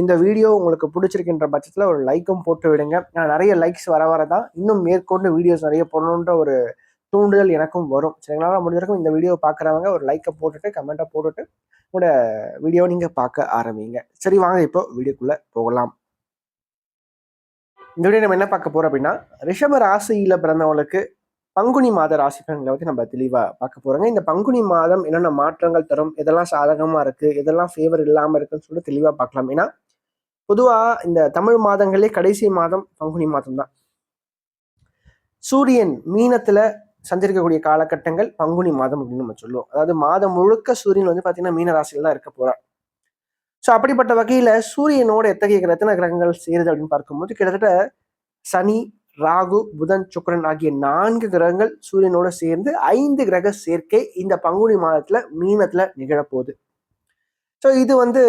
இந்த வீடியோ உங்களுக்கு பிடிச்சிருக்கின்ற பட்சத்தில் ஒரு லைக்கும் போட்டு விடுங்க. நான் நிறைய லைக்ஸ் வர வர தான் இன்னும் மேற்கொண்டு வீடியோஸ் நிறைய போடணுன்ற ஒரு தூண்டுதல் எனக்கும் வரும். சரிங்களா? முடிஞ்ச வரைக்கும் இந்த வீடியோ பார்க்குறவங்க ஒரு லைக்கை போட்டுட்டு கமெண்ட்டை போட்டுட்டு உங்களோட வீடியோ நீங்கள் பார்க்க ஆரம்பிங்க. சரி வாங்க இப்போ வீடியோக்குள்ளே போகலாம். இந்த வீடியோ நம்ம என்ன பார்க்க போகிறோம் அப்படின்னா ரிஷப ராசியில் பிறந்தவங்களுக்கு பங்குனி மாத ராசி பலன்களை பற்றி நம்ம தெளிவாக பார்க்க போகிறோங்க இந்த பங்குனி மாதம் என்னென்ன மாற்றங்கள் தரும் எதெல்லாம் சாதகமாக இருக்குது எதெல்லாம் ஃபேவர் இல்லாமல் இருக்குன்னு சொல்லிட்டு தெளிவாக பார்க்கலாம். ஏன்னா பொதுவாக இந்த தமிழ் மாதங்களே கடைசி மாதம் பங்குனி மாதம் தான் சூரியன் மீனத்துல சந்திருக்கக்கூடிய காலகட்டங்கள் பங்குனி மாதம் அப்படின்னு நம்ம சொல்லுவோம். அதாவது மாதம் முழுக்க சூரியன் வந்து பார்த்தீங்கன்னா மீன ராசியில் தான் இருக்க போறார். ஸோ அப்படிப்பட்ட வகையில சூரியனோட எத்தகைய எத்தனை கிரகங்கள் சேருது அப்படின்னு பார்க்கும்போது கிட்டத்தட்ட சனி ராகு புதன் சுக்கரன் ஆகிய நான்கு கிரகங்கள் சூரியனோட சேர்ந்து ஐந்து கிரக சேர்க்கை இந்த பங்குனி மாதத்துல மீனத்துல நிகழப்போகுது. ஸோ இது வந்து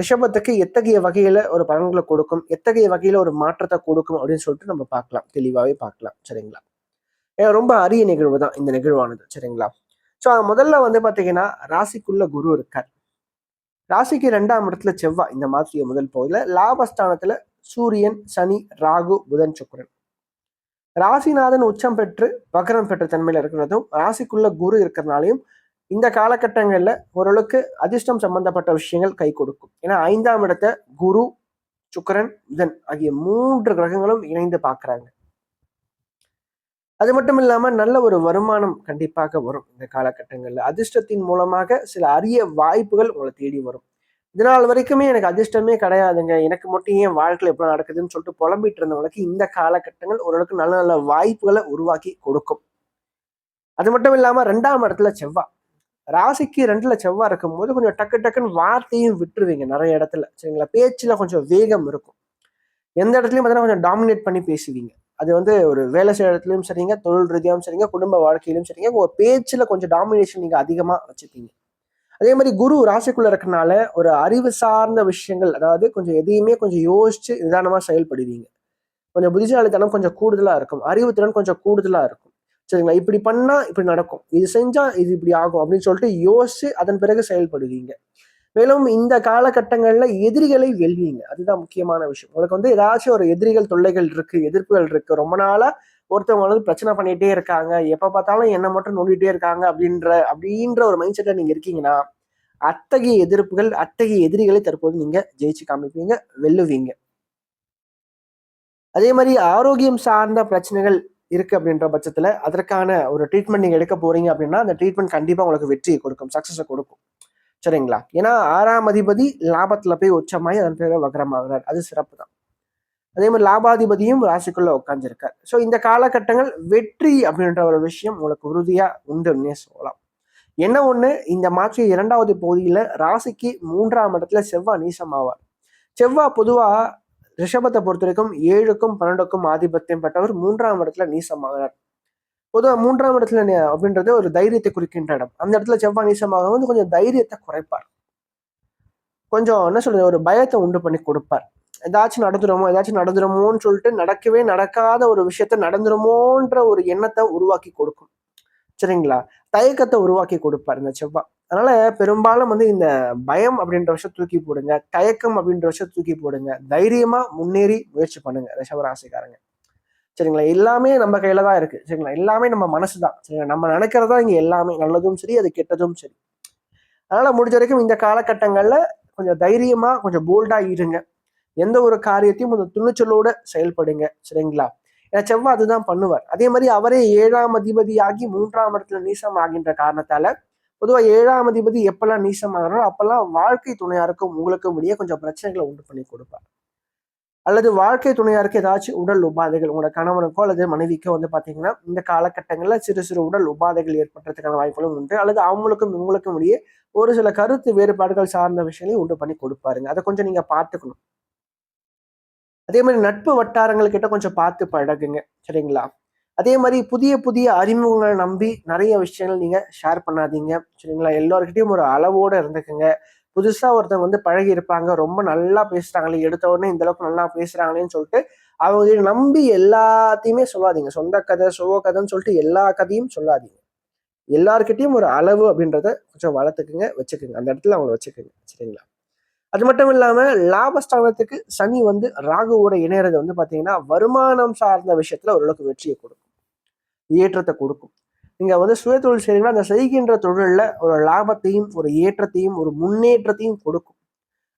ரிஷபத்துக்கு எத்தகைய வகையில ஒரு பலன்களை கொடுக்கும்? எத்தகைய வகையில ஒரு மாற்றத்தை கொடுக்கும் அப்படின்னு சொல்லிட்டு நம்ம பார்க்கலாம். தெளிவாகவே பார்க்கலாம். சரிங்களா? ஏன்னா ரொம்ப அரிய நிகழ்வு தான் இந்த நிகழ்வானது. சரிங்களா? ஸோ முதல்ல வந்து பார்த்தீங்கன்னா ராசிக்குள்ள குரு இருக்கார். ராசிக்கு ரெண்டாம் இடத்துல செவ்வாய் இந்த மாதிரி முதல் பகுதியில். லாபஸ்தானத்துல சூரியன் சனி ராகு புதன் சுக்கரன். ராசிநாதன் உச்சம் பெற்று வக்கரம் பெற்ற தன்மையில இருக்கிறதும் ராசிக்குள்ள குரு இருக்கிறனாலையும் இந்த காலகட்டங்களில் ஓரளவுக்கு அதிர்ஷ்டம் சம்பந்தப்பட்ட விஷயங்கள் கை கொடுக்கும். ஏன்னா ஐந்தாம் இடத்தை குரு சுக்கரன் புதன் ஆகிய மூன்று கிரகங்களும் இணைந்து பார்க்குறாங்க. அது மட்டும் இல்லாம நல்ல ஒரு வருமானம் கண்டிப்பாக வரும் இந்த காலகட்டங்கள்ல. அதிர்ஷ்டத்தின் மூலமாக சில அரிய வாய்ப்புகள் உங்களை தேடி வரும். இதனால் வரைக்குமே எனக்கு அதிர்ஷ்டமே கிடையாதுங்க. எனக்கு மட்டும் ஏன் வாழ்க்கையில் எப்படி நடக்குதுன்னு சொல்லிட்டு புலம்பிட்டு இருந்தவங்களுக்கு இந்த காலகட்டங்கள் ஓரளவுக்கு நல்ல நல்ல வாய்ப்புகளை உருவாக்கி கொடுக்கும். அது மட்டும் இல்லாம ரெண்டாம் இடத்துல செவ்வாய். ராசிக்கு ரெண்டுல செவ்வாய் இருக்கும்போது கொஞ்சம் டக்கு டக்குன்னு வார்த்தையும் விட்டுருவீங்க நிறைய இடத்துல சரிங்களா? பேச்சில் கொஞ்சம் வேகம் இருக்கும். எந்த இடத்துலையும் பார்த்தீங்கன்னா கொஞ்சம் டாமினேட் பண்ணி பேசுவீங்க. அது வந்து ஒரு வேலை செய்யற இடத்துலையும் சரிங்க தொழில் ரீதியாகவும் சரிங்க குடும்ப வாழ்க்கையிலும் சரிங்க உங்கள் பேச்சில் கொஞ்சம் டாமினேஷன் நீங்கள் அதிகமாக வச்சுப்பீங்க. அதே மாதிரி குரு ராசிக்குள்ள இருக்கனால ஒரு அறிவு சார்ந்த விஷயங்கள் அதாவது கொஞ்சம் எதையுமே கொஞ்சம் யோசிச்சு நிதானமாக செயல்படுவீங்க. கொஞ்சம் புத்திசாலித்தனம் கொஞ்சம் கூடுதலாக இருக்கும். அறிவுத்திறன் கொஞ்சம் கூடுதலாக இருக்கும். சரிங்களா? இப்படி பண்ணா இப்படி நடக்கும். இது செஞ்சா இது இப்படி ஆகும் அப்படின்னு சொல்லிட்டு யோசிச்சு அதன் பிறகு செயல்படுவீங்க. மேலும் இந்த காலகட்டங்கள்ல எதிரிகளை வெல்வீங்க. அதுதான் முக்கியமான விஷயம். உங்களுக்கு வந்து ஏதாச்சும் ஒரு எதிரிகள் தொல்லைகள் இருக்கு எதிர்ப்புகள் இருக்கு ரொம்ப நாளா ஒருத்தவங்க வந்து பிரச்சனை பண்ணிட்டே இருக்காங்க. எப்ப பார்த்தாலும் என்ன மட்டும் நோண்டிட்டே இருக்காங்க அப்படின்ற அப்படின்ற ஒரு மைண்ட் செட்ல நீங்க இருக்கீங்கன்னா அத்தகைய எதிர்ப்புகள் அத்தகைய எதிரிகளை தற்போது நீங்க ஜெயிச்சு காமிப்பீங்க வெல்லுவீங்க. அதே மாதிரி ஆரோக்கியம் சார்ந்த பிரச்சனைகள் இருக்கு அப்படின்ற பட்சத்துல அதற்கான ஒரு ட்ரீட்மெண்ட் நீங்க எடுக்க போறீங்க அப்படின்னா அந்த ட்ரீட்மெண்ட் கண்டிப்பா உங்களுக்கு வெற்றியை கொடுக்கும் சக்சஸை கொடுக்கும். சரிங்களா? ஏன்னா ஆறாம் அதிபதி லாபத்துல போய் உச்சமாயி அதன் பேர் வக்ரமாகிறார். அது சிறப்பு தான் அதே மாதிரி லாபாதிபதியும் ராசிக்குள்ள உட்காந்துருக்கார் ஸோ இந்த காலகட்டங்கள் வெற்றி அப்படின்ற ஒரு விஷயம் உங்களுக்கு உறுதியா உண்டுன்னே சொல்லலாம். என்ன ஒண்ணு? இந்த மாற்றி இரண்டாவது பகுதியில ராசிக்கு மூன்றாம் இடத்துல செவ்வாய் நீசமாவார். செவ்வாய் பொதுவா ரிஷபத்தை பொறுத்த வரைக்கும் ஏழுக்கும் பன்னெண்டுக்கும் ஆதிபத்தியம் பெற்றவர் மூன்றாம் இடத்துல நீசமாகிறார். பொதுவாக மூன்றாம் இடத்துல அப்படின்றது ஒரு தைரியத்தை குறிக்கின்ற இடம். அந்த இடத்துல செவ்வாய் நீசமாக வந்து கொஞ்சம் தைரியத்தை குறைப்பார். கொஞ்சம் என்ன சொல்றது ஒரு பயத்தை உண்டு பண்ணி கொடுப்பார். ஏதாச்சும் நடந்துருமோ ஏதாச்சும் நடந்துருமோன்னு சொல்லிட்டு நடக்கவே நடக்காத ஒரு விஷயத்த நடந்துருமோன்ற ஒரு எண்ணத்தை உருவாக்கி கொடுக்கும். சரிங்களா? தயக்கத்தை உருவாக்கி கொடுப்பார் இந்த செவ்வாய். அதனால பெரும்பாலும் வந்து இந்த பயம் அப்படின்ற விஷயம் தூக்கி போடுங்க தயக்கம் அப்படின்ற விஷயம் தூக்கி போடுங்க தைரியமா முன்னேறி முயற்சி பண்ணுங்க ரிஷபராசிக்காரங்க. சரிங்களா? எல்லாமே நம்ம கையில தான் இருக்கு. சரிங்களா? எல்லாமே நம்ம மனசு தான் சரிங்களா? நம்ம நினைக்கிறதா இங்க எல்லாமே நல்லதும் சரி அது கெட்டதும் சரி. அதனால முடிஞ்ச வரைக்கும் இந்த காலகட்டங்கள்ல கொஞ்சம் தைரியமா கொஞ்சம் போல்டா இருங்க. எந்த ஒரு காரியத்தையும் கொஞ்சம் துணிச்சலோட செயல்படுங்க. சரிங்களா? ஏன்னா செவ்வாய் அதுதான் பண்ணுவார். அதே மாதிரி அவரே ஏழாம் அதிபதியாகி மூன்றாம் இடத்துல நீசம் ஆகின்ற காரணத்தால பொதுவாக ஏழாம் அதிபதி எப்பெல்லாம் நீசமாகிறாரோ அப்பெல்லாம் வாழ்க்கை துணையாருக்கும் உங்களுக்கும் இடையே கொஞ்சம் பிரச்சனைகளை உண்டு பண்ணி கொடுப்பார். அல்லது வாழ்க்கை துணையாருக்கு ஏதாச்சும் உடல் உபாதைகள் உங்களோட கணவனுக்கோ அல்லது மனைவிக்கோ வந்து பார்த்தீங்கன்னா இந்த காலகட்டங்களில் சிறு சிறு உடல் உபாதைகள் ஏற்படுறதுக்கான வாய்ப்புகளும் உண்டு. அல்லது அவங்களுக்கும் உங்களுக்கும் இடையே ஒரு சில கருத்து வேறுபாடுகள் சார்ந்த விஷயங்களையும் உண்டு பண்ணி கொடுப்பாருங்க. அதை கொஞ்சம் நீங்கள் பார்த்துக்கணும். அதே மாதிரி நட்பு வட்டாரங்கள் கிட்ட கொஞ்சம் பார்த்து பழகுங்க. சரிங்களா? அதே மாதிரி புதிய புதிய அறிமுகங்களை நம்பி நிறைய விஷயங்கள் நீங்கள் ஷேர் பண்ணாதீங்க. சரிங்களா? எல்லோருக்கிட்டையும் ஒரு அளவோடு இருந்துக்குங்க. புதுசாக ஒருத்தவங்க வந்து பழகி இருப்பாங்க. ரொம்ப நல்லா பேசுகிறாங்களே எடுத்த உடனே இந்த அளவுக்கு நல்லா பேசுகிறாங்களேன்னு சொல்லிட்டு அவங்க நம்பி எல்லாத்தையுமே சொல்லாதீங்க. சொந்த கதை சுவ கதைன்னு சொல்லிட்டு எல்லா கதையும் சொல்லாதீங்க. எல்லாருக்கிட்டையும் ஒரு அளவு அப்படின்றத கொஞ்சம் வளர்த்துக்குங்க வச்சுக்கோங்க. அந்த இடத்துல அவங்கள வச்சுக்கோங்க. சரிங்களா? அது மட்டும் இல்லாமல் லாபஸ்தானத்துக்கு சனி வந்து ராகுவோட இணையறது வந்து பார்த்தீங்கன்னா வருமானம் சார்ந்த விஷயத்துல ஓரளவுக்கு வெற்றியை கொடுக்கும். ஏற்றத்தை கொடுக்கும். நீங்கள் வந்து சுய தொழில் செய்கிறீங்கன்னா அந்த செய்கின்ற தொழிலில் ஒரு லாபத்தையும் ஒரு ஏற்றத்தையும் ஒரு முன்னேற்றத்தையும் கொடுக்கும்.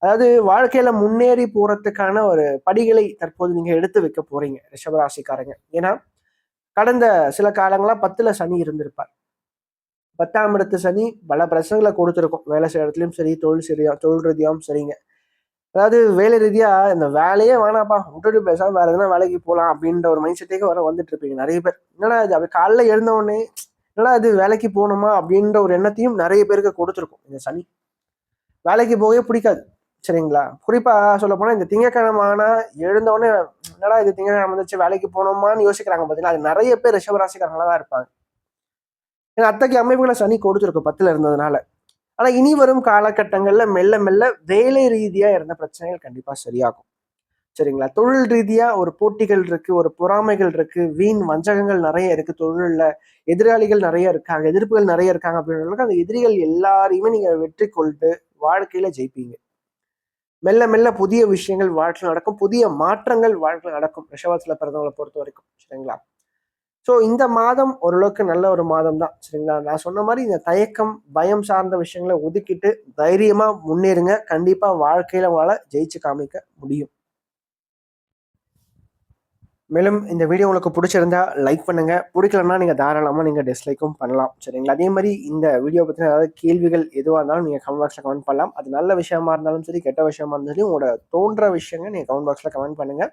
அதாவது வாழ்க்கையில முன்னேறி போறதுக்கான ஒரு படிகளை தற்போது நீங்க எடுத்து வைக்க போறீங்க ரிஷபராசிக்காரங்க. ஏன்னா கடந்த சில காலங்களா பத்துல சனி இருந்திருப்பார். பத்தாம் இடத்து சனி பல பிரச்சனைகளை கொடுத்துருக்கும். வேலை செய்யற இடத்துலையும் சரி தொழில் சரியா தொழில் ரீதியாகவும் சரிங்க. அதாவது வேலை ரீதியா இந்த வேலையே வேணாப்பா விட்டுட்டு பேசாம வேற எதுனா வேலைக்கு போகலாம் அப்படின்ற ஒரு மைண்ட் செட்டுக்கு வர வந்துட்டு இருப்பீங்க நிறைய பேர். என்னடா இது அப்படி காலைல எழுந்த உடனே என்னடா இது வேலைக்கு போகணுமா அப்படின்ற ஒரு எண்ணத்தையும் நிறைய பேருக்கு கொடுத்துருக்கும். இந்த சனி. வேலைக்கு போகவே பிடிக்காது சரிங்களா? குறிப்பா சொல்ல போனா இந்த திங்கக்கிழமை ஆனா எழுந்தவொடனே என்னடா இது திங்கக்கிழமை வந்துச்சு வேலைக்கு போகணுமான்னு யோசிக்கிறாங்க பார்த்தீங்கன்னா அது நிறைய பேர் ரிஷபராசிக்காரங்களா தான் இருப்பாங்க. ஏன்னா அத்தகைய அமைப்புகளை சனி கொடுத்துருக்கும் பத்துல இருந்ததுனால. ஆனால் இனி வரும் காலகட்டங்களில் மெல்ல மெல்ல வேலை ரீதியாக இருந்த பிரச்சனைகள் கண்டிப்பாக சரியாகும். சரிங்களா? தொழில் ரீதியாக ஒரு போட்டிகள் இருக்குது ஒரு பொறாமைகள் இருக்குது வீண் வஞ்சகங்கள் நிறைய இருக்குது தொழிலில் எதிராளிகள் நிறைய இருக்காங்க எதிர்ப்புகள் நிறைய இருக்காங்க அப்படின்றதுக்கு அந்த எதிரிகள் எல்லாரையுமே நீங்கள் வெற்றி கொண்டு வாழ்க்கையில் ஜெயிப்பீங்க. மெல்ல மெல்ல புதிய விஷயங்கள் வாழ்க்கையில் நடக்கும் புதிய மாற்றங்கள் வாழ்க்கையில் நடக்கும் ரிஷபத்துல பிறந்தவங்களை பொறுத்த வரைக்கும். சரிங்களா? ஸோ இந்த மாதம் ஓரளவுக்கு நல்ல ஒரு மாதம் தான் சரிங்களா? நான் சொன்ன மாதிரி இந்த தயக்கம் பயம் சார்ந்த விஷயங்களை ஒதுக்கிட்டு தைரியமாக முன்னேறுங்க. கண்டிப்பாக வாழ்க்கையில் உங்களால் ஜெயிச்சு காமிக்க முடியும். மேலும் இந்த வீடியோ உங்களுக்கு பிடிச்சிருந்தா லைக் பண்ணுங்க. பிடிக்கலன்னா நீங்கள் தாராளமாக நீங்கள் டிஸ்லைக்கும் பண்ணலாம் சரிங்களா? அதே மாதிரி இந்த வீடியோ பற்றின ஏதாவது கேள்விகள் எதுவாக இருந்தாலும் நீங்கள் கமெண்ட் பாக்ஸில் கமெண்ட் பண்ணலாம். அது நல்ல விஷயமா இருந்தாலும் சரி கெட்ட விஷயமா இருந்தாலும் சரி உங்களோட தோன்ற விஷயங்கள் நீங்கள் கமெண்ட் பாக்ஸில் கமெண்ட் பண்ணுங்கள்